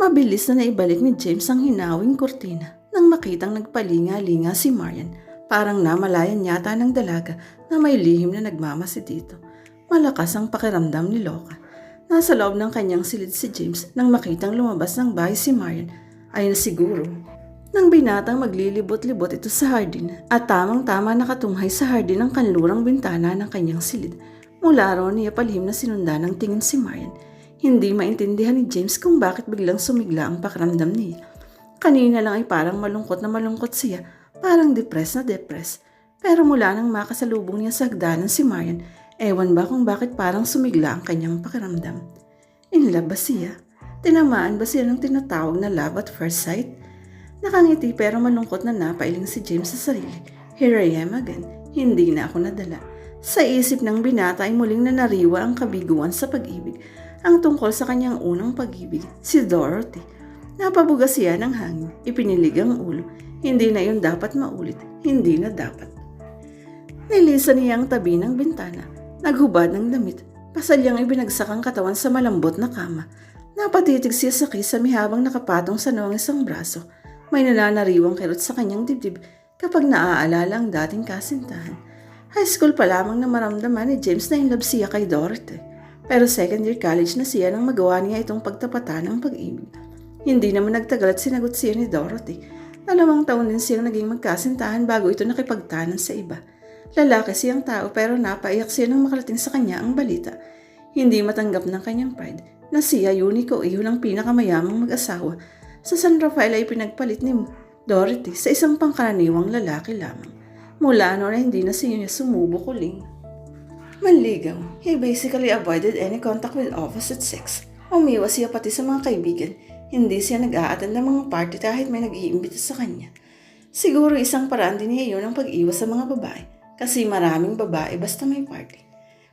Mabilis na naibalik ni James ang hinawing kurtina nang makitang nagpalinga-linga si Marian. Parang namalayan yata ng dalaga na may lihim na nagmamasi dito. Malakas ang pakiramdam ni Loka. Nasa loob ng kanyang silid si James nang makitang lumabas ng bahay si Marian ay na siguro nang binatang maglilibot-libot ito sa hardin at tamang-tama nakatunghay sa hardin ang kanlurang bintana ng kanyang silid. Mula roon niya palihim na sinunda ng tingin si Marian. Hindi maintindihan ni James kung bakit biglang sumigla ang pakiramdam niya. Kanina lang ay parang malungkot na malungkot siya, parang depressed na depressed. Pero mula nang makasalubong niya sa hagdanan si Marian, ewan ba kung bakit parang sumigla ang kanyang pakiramdam. In love ba siya? Tinamaan ba siya ng tinatawag na love at first sight? Nakangiti pero malungkot na napailing si James sa sarili. Here I am again. Hindi na ako nadala. Sa isip ng binata ay muling nanariwa ang kabiguan sa pag-ibig. Ang tungkol sa kanyang unang pag-ibig, si Dorothy. Napabuga siya ng hangin, ipinilig ang ulo. Hindi na yun dapat maulit, hindi na dapat. Nilisan niya ang tabi ng bintana, naghubad ng damit, pasalyang ibinagsak ang katawan sa malambot na kama. Napatitig siya sa kisame habang nakapatong sa noong isang braso. May nananariwang kirot sa kanyang dibdib kapag naaalala ang dating kasintahan. High school pa lamang na maramdaman ni James na in love siya kay Dorothy. Pero second year college na siya nang magawa niya itong pagtapatan ng pag-ibig. Hindi naman nagtagal at sinagot siya ni Dorothy. Dalawang taon din siyang naging magkasintahan bago ito nakipagtanan sa iba. Lalaki siyang tao pero napaiyak siya nang makalating sa kanya ang balita. Hindi matanggap ng kanyang pride na siya Unico iho ng pinakamayamang mag-asawa. Sa San Rafael ay pinagpalit ni Dorothy sa isang pangkaraniwang lalaki lamang. Mula noon ay hindi na siya sumubok uling. Manligaw, he basically avoided any contact with opposite sex. Umiwas siya pati sa mga kaibigan. Hindi siya nag-a-attend ng mga party kahit may nag-iimbita sa kanya. Siguro isang paraan din niya yun ang pag-iwas sa mga babae kasi maraming babae basta may party.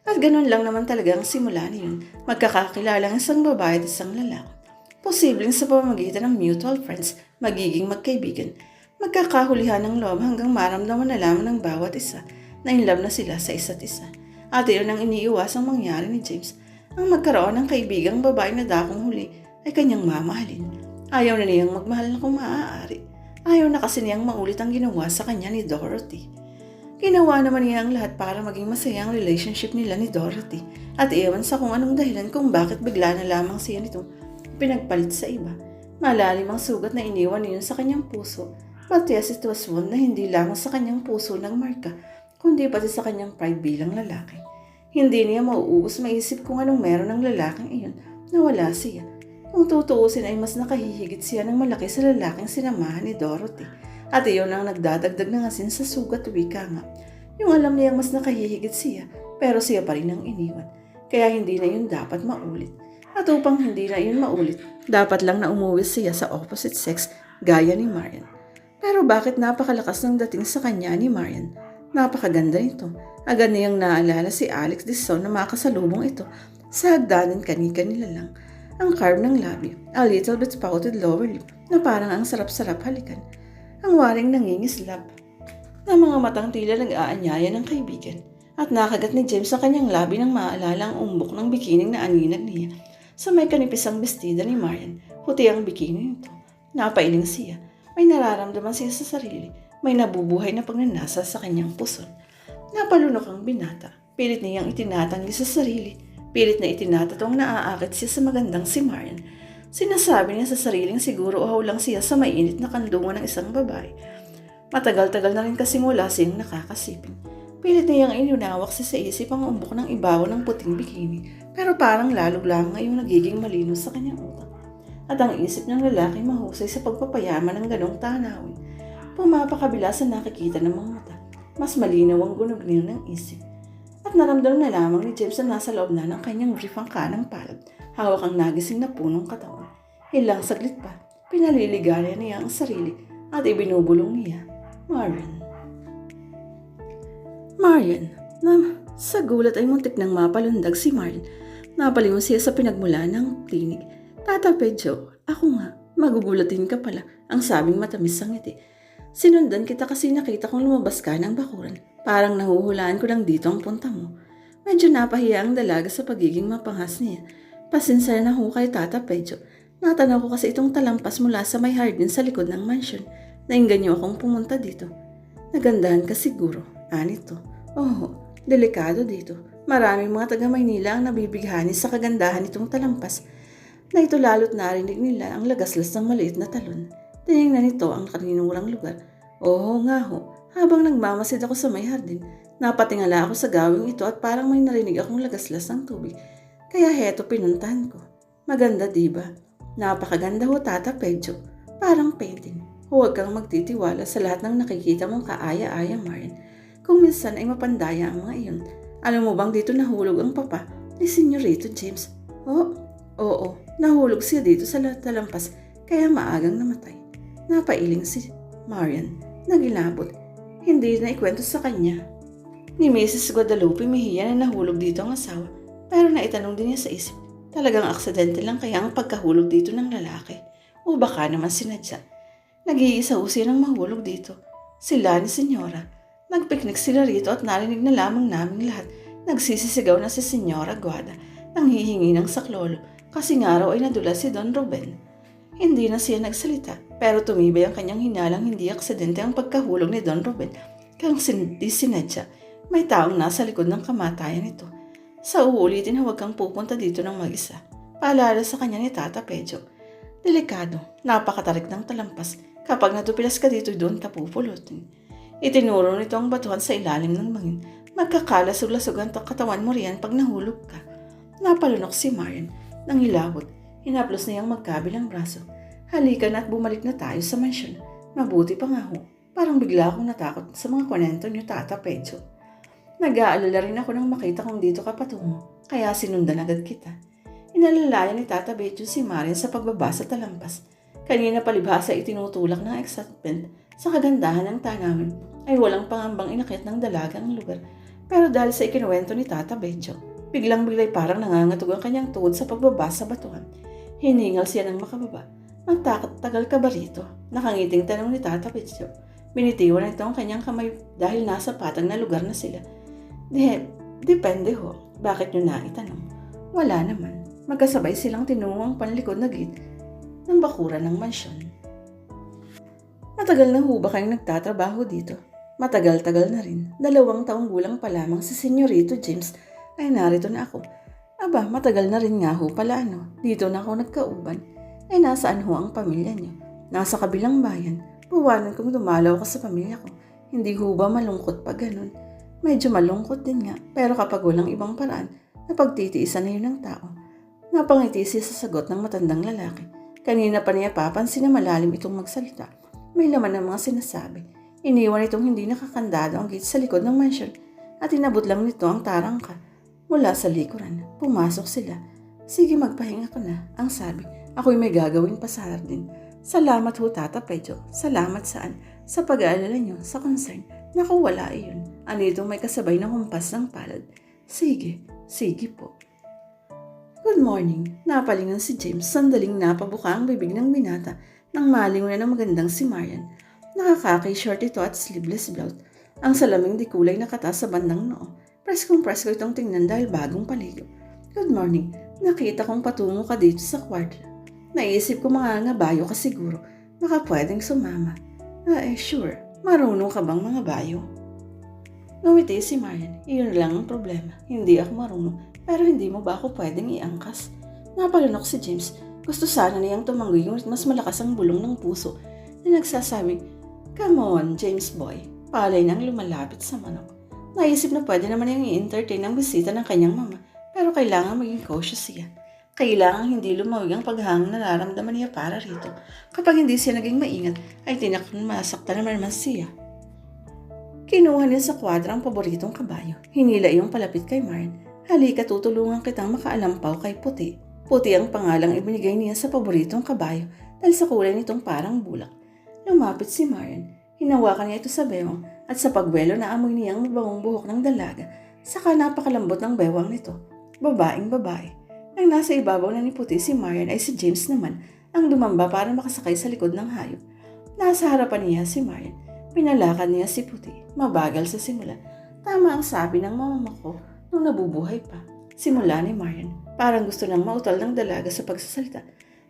At ganun lang naman talaga ang simula niyon. Magkakakilala ang isang babae at isang lalaki. Posibleng sa pamamagitan ng mutual friends, magiging magkaibigan. Magkakahulihan ng loob hanggang maramdaman na lamang ng bawat isa na in love na sila sa isa't isa. At iyon ang iniiwasang mangyari ni James. Ang magkaroon ng kaibigang babae na dakong huli ay kanyang mamahalin. Ayaw na niyang magmahal na kung maaari. Ayaw na kasi niyang maulit ang ginawa sa kanya ni Dorothy. Ginawa naman niya ang lahat para maging masaya ang relationship nila ni Dorothy. At iwan sa kung anong dahilan kung bakit bigla na lamang siya nito pinagpalit sa iba. Malalim ang sugat na iniwan niyon sa kanyang puso. But yes, it was one na hindi lamang sa kanyang puso ng marka, kundi pati sa kanyang pride bilang lalaki. Hindi niya mauubos maisip kung anong meron ng lalaking iyon na wala siya. Kung tutuusin ay mas nakahihigit siya ng malaki sa lalaking sinamahan ni Dorothy. At iyon ang nagdadagdag ng asin sa sugat wika nga. Yung alam niyang mas nakahihigit siya, pero siya pa rin ang iniwan. Kaya hindi na yun dapat maulit. At upang hindi na yun maulit, dapat lang na umuwi siya sa opposite sex gaya ni Marian. Pero bakit napakalakas ng dating sa kanya ni Marian? Napakaganda nito. Agad niyang naalala si Alex Dison na makasalubong ito sa hagdanan kani-kanila lang. Ang carve ng labi, a little bit spouted lower lip na parang ang sarap-sarap halikan. Ang waring nangingislap na mga matang tila nag-aanyaya ng kaibigan. At nakagat ni James sa kanyang labi nang maalala ang umbok ng bikining na aninag niya sa may kanipisang bestida ni Marian. Puti ang bikini nito. Napailing siya. May nararamdaman siya sa sarili. May nabubuhay na pagnanasa sa kanyang puson. Napalunok ang binata. Pilit niyang itinatanggi sa sarili. Pilit na itinatatong naaakit siya sa magandang si Marian. Sinasabi niya sa sariling siguro uhaw lang siya sa mainit na kandungan ng isang babae. Matagal-tagal na rin kasing wala siyang nakakasipin. Pilit niyang inunawak siya sa isip ang umbok ng ibaw ng puting bikini. Pero parang lalog lang ngayong nagiging malino sa kanyang utak. At ang isip ng lalaki mahusay sa pagpapayaman ng ganong tanawin. Pumapakabila sa nakikita ng mga mata. Mas malinaw ang gunugnin ng isip. At naramdaman na lamang ni James na nasa loob na ng kanyang brief ang kanang palad. Hawak ang nagising na punong katawan. Ilang saglit pa, pinaliligayan niya ang sarili at ibinubulong niya. Marian. Marian, na sa gulat ay muntik nang mapalundag si Marian. Napalingon siya sa pinagmula ng klinik. Tata Pedro, ako nga, magugulatin ka pala, ang sabing matamis ang ngiti. Sinundan kita kasi nakita kong lumabas ka ng bakuran. Parang nahuhulaan ko lang dito ang punta mo. Medyo napahiya ang dalaga sa pagiging mapanghas niya. Pasensya na ho kay Tata Pedro. Natanaw ko kasi itong talampas mula sa may hardin sa likod ng mansion. Nainganyo akong pumunta dito. Nagandahan ka siguro. Anito. Oo, delikado dito. Maraming mga taga Maynila ang nabibighani sa kagandahan nitong talampas na ito lalo't narinig nila ang lagaslas ng maliit na talon. Tinignan nito ang kaninurang lugar. Oo nga ho, habang nagmamasid ako sa may hardin, napatingala ako sa gawing ito at parang may narinig akong lagaslas ng tubig. Kaya heto pinuntahan ko. Maganda diba? Napakaganda ho Tata Pedro. Parang painting. Huwag kang magtitiwala sa lahat ng nakikita mong kaaya-aya Marian. Kung minsan ay mapandaya ang mga iyon. Alam mo bang dito nahulog ang papa ni Senyorito James? Oo, oo, nahulog siya dito sa talampas kaya maagang namatay. Napailing si Marian. Nagilabot. Hindi na ikwento sa kanya. Ni Mrs. Guadalupe Mejia na nahulog dito ang asawa pero naitanong din niya sa isip. Talagang aksidente lang kaya ang pagkahulog dito ng lalaki. O baka naman sinadya. Nag-iisa siya ng mahulog dito. Sila ni Senyora. Nagpiknik sila rito at narinig na lamang naming lahat. Nagsisisigaw na si Senyora Guada nang hihingi ng saklolo kasi nga raw ay nadula si Don Ruben. Hindi na siya nagsalita pero tumibay ang kanyang hinalang hindi aksidente ang pagkahulog ni Don Ruben kang di sinadya. May taong nasa likod ng kamatayan nito. Sa uulitin huwag kang pupunta dito ng mag-isa. Paalala sa kanya ni Tata Pedro. Delikado, napakatarik ng talampas. Kapag natupilas ka dito, doon ka pupulutin. Itinuro nito ang batuhan sa ilalim ng bangin. Magkakalasog-lasog ang katawan mo riyan pag nahulog ka. Napalunok si Marian. Nang hilabot, hinaplos niyang magkabilang braso. Halika na at bumalik na tayo sa mansyon. Mabuti pa nga ho. Parang bigla akong natakot sa mga kwento niyo, Tata Pedro. Nag-aalala rin ako nang makita kong dito ka patungo, kaya sinundan agad kita. Inalalayan ni Tata Betyo si Marian sa pagbaba sa talampas. Kanina palibhasa itinutulak ng excitement sa kagandahan ng tanawin ay walang pangambang inakyat ng dalaga ang lugar. Pero dahil sa ikinuwento ni Tata Betyo, biglang biglay parang nangangatog ang kanyang tuhod sa pagbaba sa batuhan. Hiningal siya ng makababa. Magtakot tagal ka ba rito? Nakangiting tanong ni Tata Betyo. Binitiwan nito ang kanyang kamay dahil nasa patag na lugar na sila. Di, depende ho. Bakit nyo na itanong? Wala naman. Magkasabay silang tinungo ang panlikod na gate ng bakuran ng mansyon. Matagal na ho ba kayong nagtatrabaho dito? Matagal-tagal na rin. Dalawang taong gulang pa lamang si Senyorito James ay narito na ako. Aba, matagal na rin nga ho pala ano. Dito na ako nagkauban. Ay nasaan ho ang pamilya niyo? Nasa kabilang bayan. Buwanan kong dumalaw ka sa pamilya ko. Hindi ho ba malungkot pa ganun? Medyo malungkot din nga, pero kapag walang ibang paraan, napagtitiisan na yun ng tao. Napangiti siya sa sagot ng matandang lalaki. Kanina pa niya papansin na malalim itong magsalita. May laman ng mga sinasabi. Iniwan itong hindi nakakandado ang gate sa likod ng mansion at inabot lang nito ang tarangka. Mula sa likuran, pumasok sila. Sige magpahinga ka na, ang sabi. Ako'y may gagawin pa sa hardin. Salamat ho Tata Pedro. Salamat saan? Sa pag-aalala niyo, sa concern. Naku, wala iyon. Anitong may kasabay na humpas ng palad. Sige, sige po. Good morning. Napalingan si James sandaling napabuka ang bibig ng binata nang malingon na ng magandang si Marian. Nakakaki short ito at sleeveless blouse. Ang salaming di kulay nakata sa bandang noo. Preskong presko itong tingnan dahil bagong paligo. Good morning. Nakita kong patungo ka dito sa kwarto. Naisip ko mga ngabayo ka siguro. Baka pwedeng sumama. Ah, eh, sure. Marunong ka bang mga bayo? Ngumiti si Marian. Iyon lang ang problema. Hindi ako marunong. Pero hindi mo ba ako pwedeng iangkas? Napalunok si James. Gusto sana niyang tumanggi ngunit mas malakas ang bulong ng puso na nagsasabing, Come on, James boy. Palay nang lumalapit sa manok. Naisip na pwede naman niyang i-entertain ang bisita ng kanyang mama pero kailangan maging cautious siya. Kailangan hindi lumawig ang paghangin na nararamdaman niya para rito. Kapag hindi siya naging maingat, ay tinak na masaktan naman naman siya. Kinuha niya sa kwadra ang paboritong kabayo. Hinila iyong palapit kay Marian. Halika tutulungan kitang makaalampaw kay Puti. Puti ang pangalang ibinigay niya sa paboritong kabayo dahil sa kulay nitong parang bulak. Lumapit si Marian. Hinawakan niya ito sa bewang at sa pagwelo na amoy niyang mabangong buhok ng dalaga. Saka napakalambot ng bewang nito. Babaeng babae. Ang nasa ibabaw na ni Puti si Marian ay si James naman ang lumamba para makasakay sa likod ng hayop. Nasa harapan niya si Marian. Pinalakad niya si Puti. Mabagal sa simula. Tama ang sabi ng mama ko nung nabubuhay pa. Simula ni Marian. Parang gusto nang mautal ng dalaga sa pagsasalita.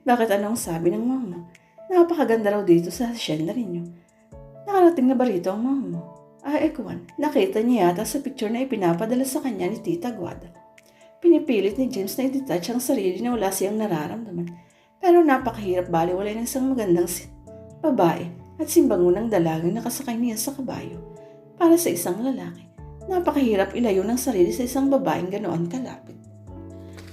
Bakit anong sabi ng mama? Napakaganda raw dito sa hacienda ninyo. Nakarating na ba rito ang mama? Ah, Ekwan, nakita niya yata sa picture na ipinapadala sa kanya ni Tita Guada. Pinipilit ni James na i-detach ang sarili na wala siyang nararamdaman. Pero napakahirap baliwalay ng isang magandang babae at simbangunang dalagang nakasakay niya sa kabayo. Para sa isang lalaki, napakahirap ilayo ng sarili sa isang babaeng ganoon kalapit.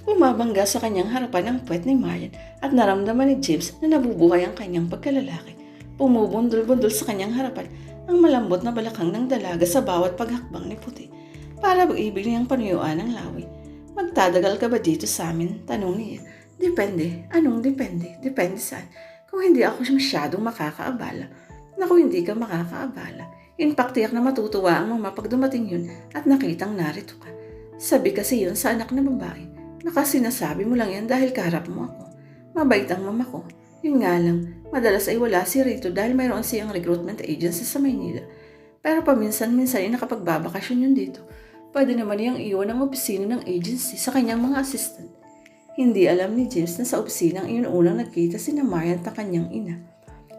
Bumabangga sa kanyang harapan ang puwet ni Marian at naramdaman ni James na nabubuhay ang kanyang pagkalalaki. Pumubundol-bundol sa kanyang harapan ang malambot na balakang ng dalaga sa bawat paghakbang ni Puti. Para mag-ibig niyang panuyuan ng lawi. Magtadagal ka ba dito sa amin? Tanong niya. Depende. Anong depende? Depende saan. Kung hindi ako masyadong makakaabala. Naku, hindi ka makakaabala. In fact, na matutuwa ang mama pag dumating yun at nakitang narito ka. Sabi kasi yun sa anak na babae. Baka sinasabi mo lang yan dahil karap mo ako. Mabait ang mama ko. Yun nga lang, madalas ay wala si Rito dahil mayroon siyang recruitment agency sa Maynila. Pero paminsan-minsan ay nakapagbabakasyon yun dito. Pwede naman niyang iwan ang opisina ng agency sa kanyang mga assistant. Hindi alam ni James na sa opisinang iyon unang nagkita si Marian at ang kanyang ina.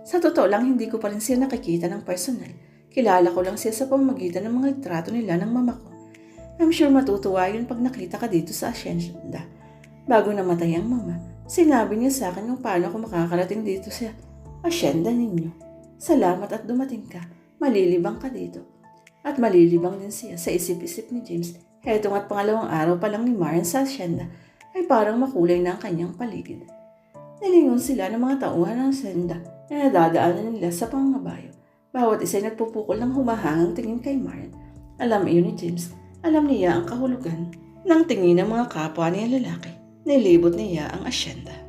Sa totoo lang, hindi ko pa rin siya nakikita ng personal. Kilala ko lang siya sa pamamagitan ng mga litrato nila ng mama ko. I'm sure matutuwa yun pag nakita ka dito sa asyenda. Bago namatay ang mama, sinabi niya sa akin kung paano ako makakarating dito sa asyenda ninyo. Salamat at dumating ka. Malilibang ka dito. At malilibang din siya sa isip-isip ni James. Hetong at pangalawang araw pa lang ni Marian sa asyenda ay parang makulay na ang kanyang paligid. Nilingon sila ng mga tauhan ng senda na nadadaanan nila sa pangabayo. Bawat isa ay nagpupukol ng humahangang tingin kay Marian. Alam iyon ni James alam niya ang kahulugan ng tingin ng mga kapwa niya lalaki. Nilibot niya ang asyenda.